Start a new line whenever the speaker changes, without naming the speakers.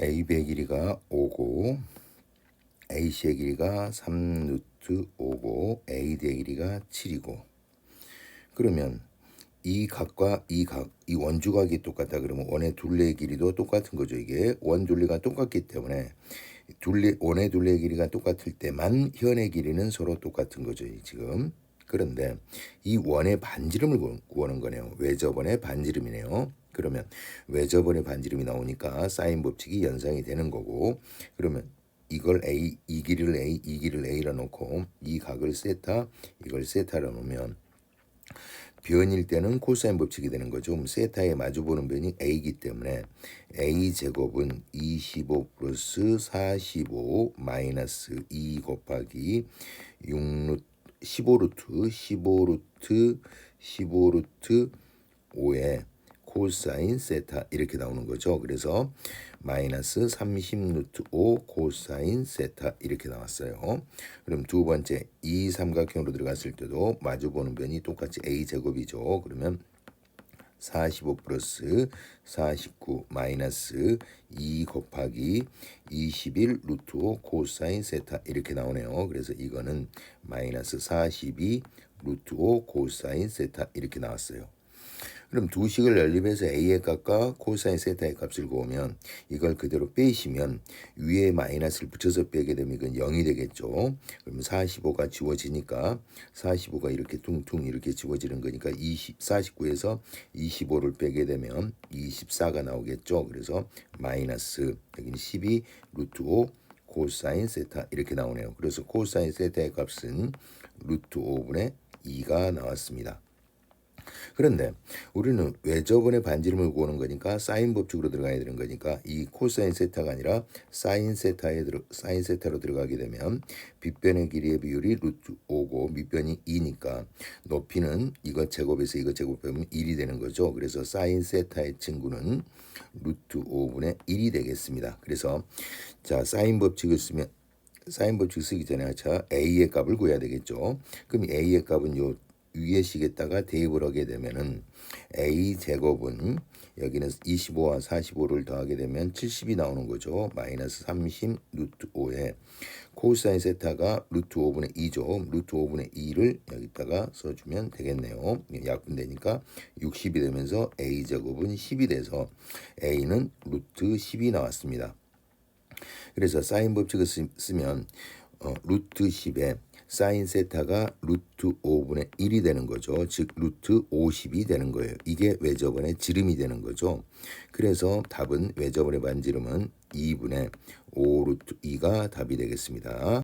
AB의 길이가 5고 AC의 길이가 3루트 5고 AD의 길이가 7이고 그러면 이 각과 이 각, 이 원주각이 똑같다 그러면 원의 둘레의 길이도 똑같은 거죠. 이게 원 둘레가 똑같기 때문에 둘레 원의 둘레의 길이가 똑같을 때만 현의 길이는 서로 똑같은 거죠. 지금 그런데 이 원의 반지름을 구- 구하는 거네요. 외접원의 반지름이네요. 그러면 외접원의 반지름이 나오니까 사인 법칙이 연상이 되는 거고 그러면 이걸 A 이 길이를 A 이 길이를 A라 놓고 이 각을 세타 이걸 세타라 놓으면 변일 때는 코사인 법칙이 되는 거죠. 세타에 마주보는 변이 a이기 때문에 a 제곱은 25 플러스 45 마이너스 2 곱하기 6루트 15루트 15루트 15루트 5에 코사인 세타 이렇게 나오는 거죠. 그래서 마이너스 30 루트 5 코사인 세타 이렇게 나왔어요. 그럼 두 번째 이 삼각형으로 들어갔을 때도 마주보는 변이 똑같이 a 제곱이죠. 그러면 45 플러스 49 마이너스 2 곱하기 21 루트 5 코사인 세타 이렇게 나오네요. 그래서 이거는 마이너스 42 루트 5 코사인 세타 이렇게 나왔어요. 그럼 두 식을 연립해서 a의 값과 코사인 세타의 값을 구하면 이걸 그대로 빼시면 위에 마이너스를 붙여서 빼게 되면 이건 0이 되겠죠. 그러면 45가 지워지니까 45가 이렇게 퉁퉁 이렇게 지워지는 거니까 20, 49에서 25를 빼게 되면 24가 나오겠죠. 그래서 마이너스 여기는 12 루트 5 코사인 세타 이렇게 나오네요. 그래서 코사인 세타의 값은 루트 5분의 2가 나왔습니다. 그런데 우리는 외접원의 반지름을 구하는 거니까 사인 법칙으로 들어가야 되는 거니까 이 코사인 세타가 아니라 사인 세타에 들어 사인 세타로 들어가게 되면 빗변의 길이의 비율이 루트 5고 밑변이 2니까 높이는 이거 제곱에서 이거 제곱하면 1이 되는 거죠. 그래서 사인 세타의 친구는 루트 5분의 1이 되겠습니다. 그래서 자 사인 법칙을 쓰면 사인 법칙 쓰기 전에 자 a의 값을 구해야 되겠죠. 그럼 a의 값은 요 위에 식에다가 대입을 하게 되면은 a 제곱은 여기는 25와 45를 더하게 되면 70이 나오는 거죠. 마이너스 30 루트 5에 코사인 세타가 루트 5분의 2죠. 루트 5분의 2를 여기다가 써주면 되겠네요. 약분되니까 60이 되면서 a 제곱은 10이 돼서 a는 루트 10이 나왔습니다. 그래서 사인 법칙을 쓰, 쓰면 어, 루트 10에 사인 세타가 루트 5분의 1이 되는 거죠. 즉 루트 50이 되는 거예요. 이게 외접원의 지름이 되는 거죠. 그래서 답은 외접원의 반지름은 2분의 5 루트 2가 답이 되겠습니다.